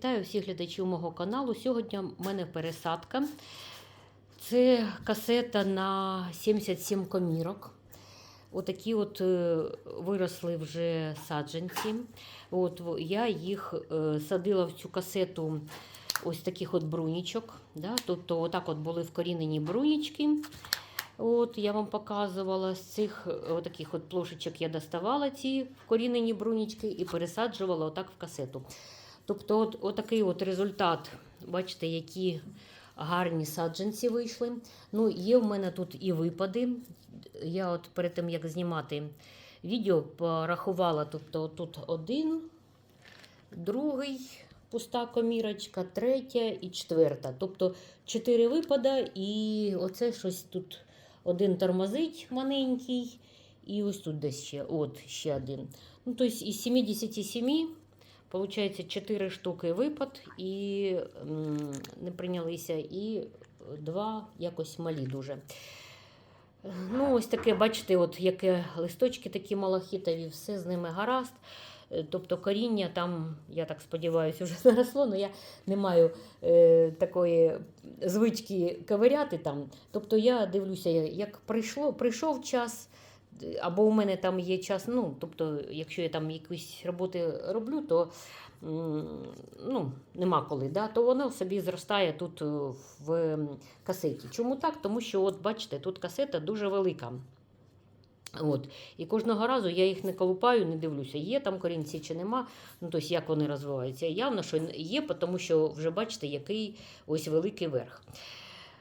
Вітаю всіх глядачів мого каналу. Сьогодні в мене пересадка. Це касета на 77 комірок. Отакі от е, виросли вже саджанці. От, я їх е, садила в цю касету ось таких от брунічок. Да? Тобто, отак от були вкорінені брунічки. От, я вам показувала з цих е, таких от плошечок я доставала ці вкорінені брунічки і пересаджувала отак в касету. Тобто, от, отакий от результат, бачите, які гарні саджанці вийшли. Ну, є в мене тут і випади. Я от перед тим, як знімати відео, порахувала, тобто тут один, другий, пуста комірочка, третя і четверта. Тобто чотири випада, і оце щось тут один тормозить маленький, і ось тут десь ще, от ще один. Ну, тобто із 77 Получається 4 штуки випад і не прийнялися, і два якось малі дуже. Ну, ось таке, бачите, от яке листочки такі малахітові, все з ними гаразд. Е, Тобто коріння там, я так сподіваюся, вже наросло, але я не маю е, такої звички ковиряти там. Тобто я дивлюся, як прийшло, прийшов час, або у мене там є час, ну, тобто, якщо я там якісь роботи роблю, то ну, нема коли, да, то воно собі зростає тут е, в касеті. Чому так? Тому що, от бачите, тут касета дуже велика. От. І кожного разу я їх не колупаю, не дивлюся, є там корінці чи нема. Ну, тобто, як вони розвиваються. Явно, що є, тому що вже бачите, який ось великий верх.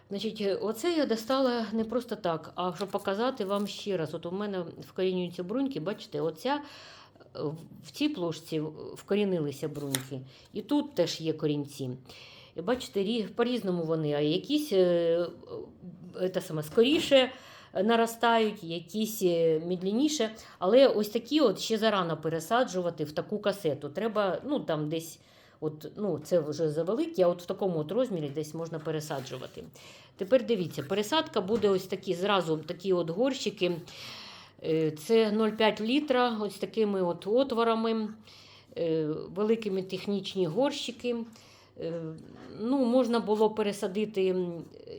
Значить, е, оце я достала не просто так, а щоб показати вам ще раз. От у мене вкорінюються бруньки, бачите, оця е, в цій плошці вкорінилися бруньки. І тут теж є корінці. І бачите, по-різному вони, а якісь е, е, саме, скоріше наростають, якісь е, медленніше. Але ось такі от ще зарано пересаджувати в таку касету. Треба, ну там десь. От, ну, це вже завеликі, а от в такому от розмірі десь можна пересаджувати. Тепер дивіться, пересадка буде ось такі, зразу такі от горщики. Е, Це 0,5 літра, ось такими от отворами, е, великими технічні горщики. Е, Ну, можна було пересадити,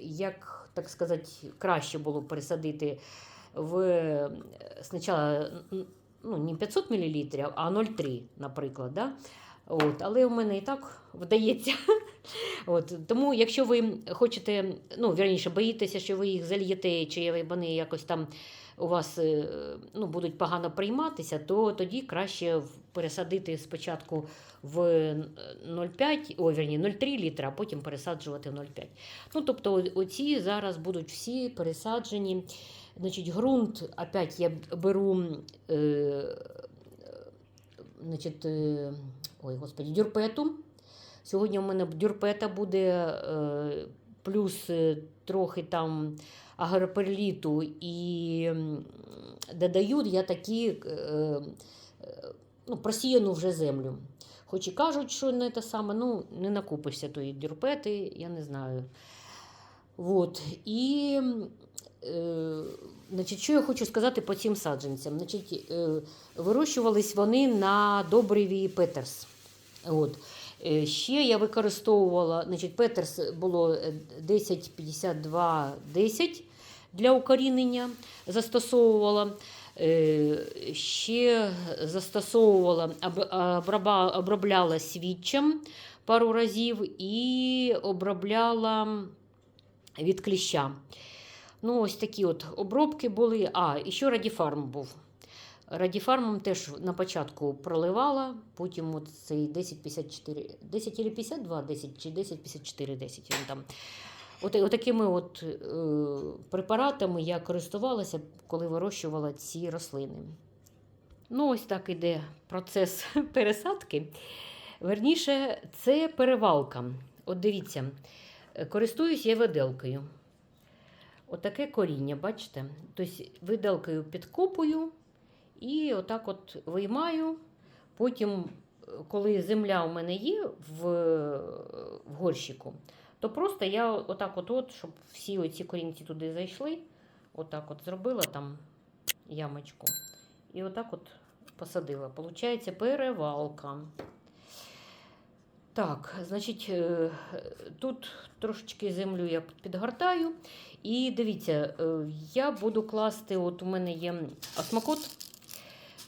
як так сказати, краще було пересадити в спочатку ну, не 500 мл, а 0,3, наприклад. Да? От, але у мене і так вдається. От, тому, якщо ви хочете, ну, вірніше, боїтеся, що ви їх зальєте, чи вони якось там у вас е, ну, будуть погано прийматися, то тоді краще пересадити спочатку в 0,5, о, вірні, 0,3 літра, а потім пересаджувати в 0,5. Ну, тобто, оці зараз будуть всі пересаджені. Значить, ґрунт, опять я беру. Е, значить, е, ой, господи, дюрпету. Сьогодні у мене дюрпета буде е, плюс е, трохи там агроперліту і додаю я такі ну, просіяну вже землю. Хоч і кажуть, що не те саме, ну не накупишся тої дюрпети, я не знаю. Вот. І е, значить, що я хочу сказати по цим саджанцям. Значить, е, вирощувались вони на добриві Петерс. От. Е, Ще я використовувала, значить, Петерс було е, 10-52-10 для укорінення застосовувала. Е, Ще застосовувала, об- обробляла свідчем пару разів і обробляла від кліща. Ну, ось такі от обробки були. А, і ще радіфарм був. Радіфармом теж на початку проливала, потім от цей 1054, 10 или 52, 10 чи 1054, 10 він там. От, отакими от, е, препаратами я користувалася, коли вирощувала ці рослини. Ну, ось так іде процес пересадки. Верніше, це перевалка. От дивіться, користуюсь я виделкою. Отаке коріння, бачите? Тобто виделкою підкопую і отак от виймаю. Потім, коли земля у мене є в, в горщику, то просто я отак от, от щоб всі оці корінці туди зайшли, отак от зробила там ямочку. І отак от посадила. Получається перевалка. Так, значить, е, тут трошечки землю я підгортаю. І дивіться, е, я буду класти, от у мене є осмокот.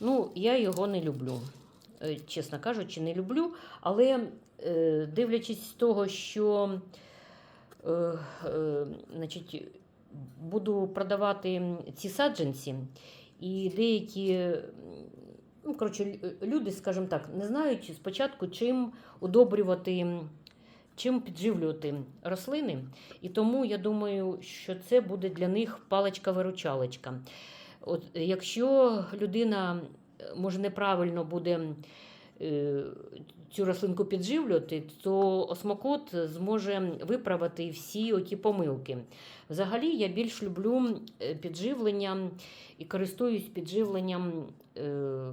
Ну, я його не люблю. Е, Чесно кажучи, не люблю. Але дивлячись з того, що значить, буду продавати ці саджанці, і деякі ну, коротше, люди, скажімо так, не знають спочатку, чим удобрювати, чим підживлювати рослини. І тому я думаю, що це буде для них паличка-виручалочка. От, якщо людина е, може неправильно буде цю рослинку підживлювати, то осмокот зможе виправити всі оті помилки. Взагалі, я більш люблю е, підживлення і користуюсь підживленням е,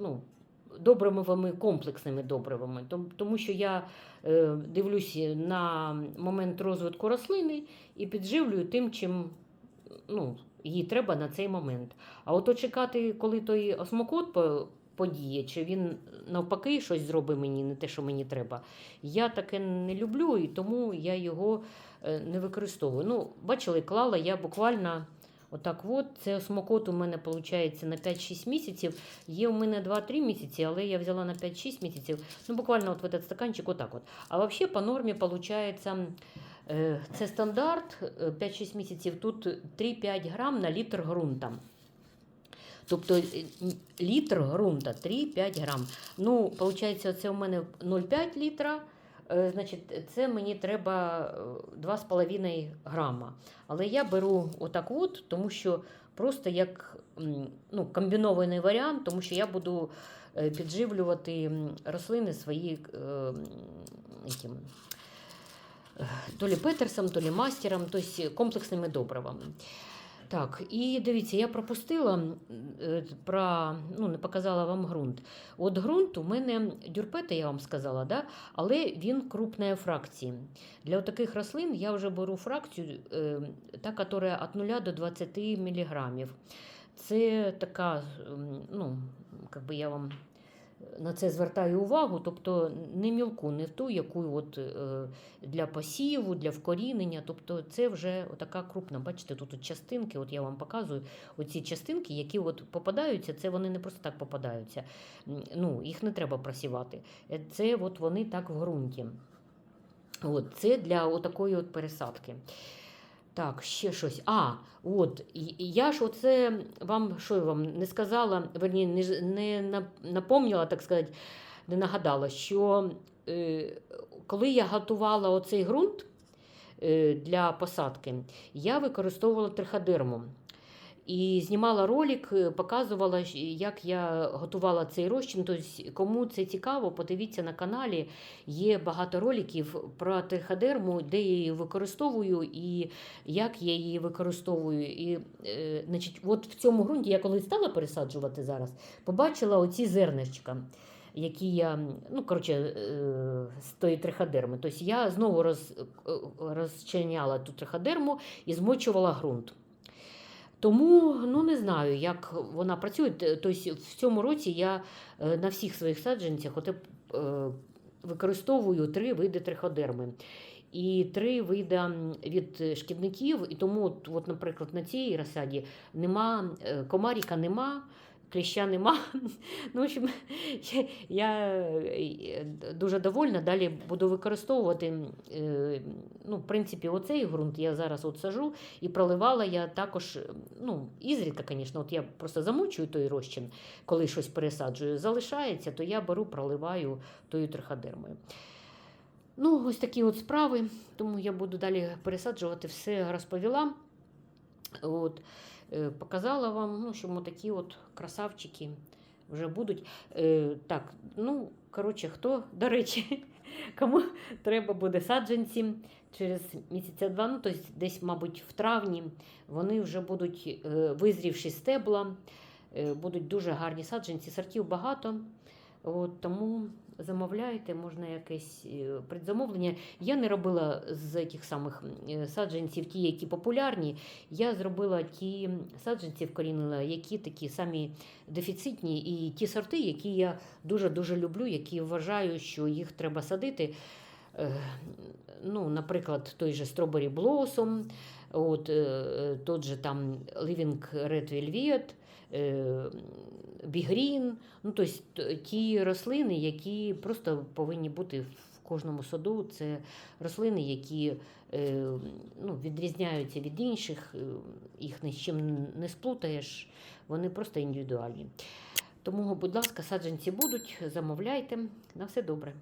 ну, добривами, комплексними добривами. Тому що я е, дивлюся на момент розвитку рослини і підживлюю тим, чим ну, їй треба на цей момент. А от чекати, коли той осмокот подіє, чи він навпаки щось зробить мені, не те, що мені треба. Я таке не люблю, і тому я його е, не використовую. Ну, бачили, клала я буквально. Отак от, це осмокот у мене виходить на 5-6 місяців. Є у мене 2-3 місяці, але я взяла на 5-6 місяців. Ну, буквально от в этот стаканчик отак от. А взагалі по нормі виходить, е, це стандарт е, 5-6 місяців, тут 3-5 грам на літр ґрунта. Тобто е, літр ґрунта 3-5 грам. Ну, виходить, це у мене 0,5 літра. Е, Значить, це мені треба е, 2,5 грама. Але я беру отак от, тому що просто як ну, комбінований варіант, тому що я буду е, підживлювати рослини свої е, яким, е, то лі петерсом, то лі мастером, тобто комплексними добривами. Так, і дивіться, я пропустила е, про, ну, не показала вам ґрунт. От ґрунт у мене дюрпети, я вам сказала, да? але він крупної фракції. Для таких рослин я вже беру фракцію, е, та, яка від 0 до 20 мг. Це така, ну, як би я вам на це звертаю увагу, тобто не мілку, не в ту, яку от, е, для посіву, для вкорінення. Тобто це вже така крупна. Бачите, тут от частинки, от я вам показую, оці частинки, які от попадаються, це вони не просто так попадаються. Ну, їх не треба просівати. Е, Це от вони так в ґрунті. От, це для отакої от пересадки. Так, ще щось. А, от, я ж оце вам що вам не сказала, верні, не, не напомнила, так сказати, не нагадала, що е, коли я готувала оцей ґрунт е, для посадки, я використовувала триходерму. І знімала ролик, е, показувала, як я готувала цей розчин. Тобто, кому це цікаво, подивіться на каналі. Є багато роликів про триходерму, де я її використовую і як я її використовую. І, е, значить, от в цьому ґрунті я коли стала пересаджувати зараз, побачила оці зернишка. Які я, ну, коротше, е, з тої триходерми. Тобто я знову роз, е, розчиняла ту триходерму і змочувала ґрунт. Тому ну не знаю, як вона працює. Тобто в цьому році я е, на всіх своїх саджанцях от, е, використовую три види триходерми. І три види від шкідників, і тому, от, наприклад, на цій розсаді нема е, комаріка, нема, кліща нема. Ну, в общем, я е, дуже довольна. Далі буду використовувати. е, Ну, в принципі, оцей ґрунт я зараз от сажу і проливала я також, ну, ізрідка, звісно, от я просто замочую той розчин, коли щось пересаджую. Залишається, то я беру, проливаю тою триходермою. Ну, ось такі от справи, тому я буду далі пересаджувати, все розповіла. От, е, показала вам, ну, що такі от красавчики вже будуть. Е, так, ну, коротше, хто, до речі, кому треба буде саджанці через місяця два, ну, тобто десь, мабуть, в травні вони вже будуть е, визрівші стебла, е, будуть дуже гарні саджанці, сортів багато. От, тому замовляйте, можна якесь е, предзамовлення. Я не робила з тих самих е, саджанців ті, які популярні. Я зробила ті саджанці вкорінила, які такі самі дефіцитні, і ті сорти, які я дуже-дуже люблю, які вважаю, що їх треба садити. Е, Ну, наприклад, той же Strawberry Blossom, от, тот же там Living Red Velvet, Green, ну, тобто ті рослини, які просто повинні бути в кожному саду. Це рослини, які е, ну, відрізняються від інших, е, їх ні з чим не сплутаєш, вони просто індивідуальні. Тому, будь ласка, саджанці будуть, замовляйте. На все добре.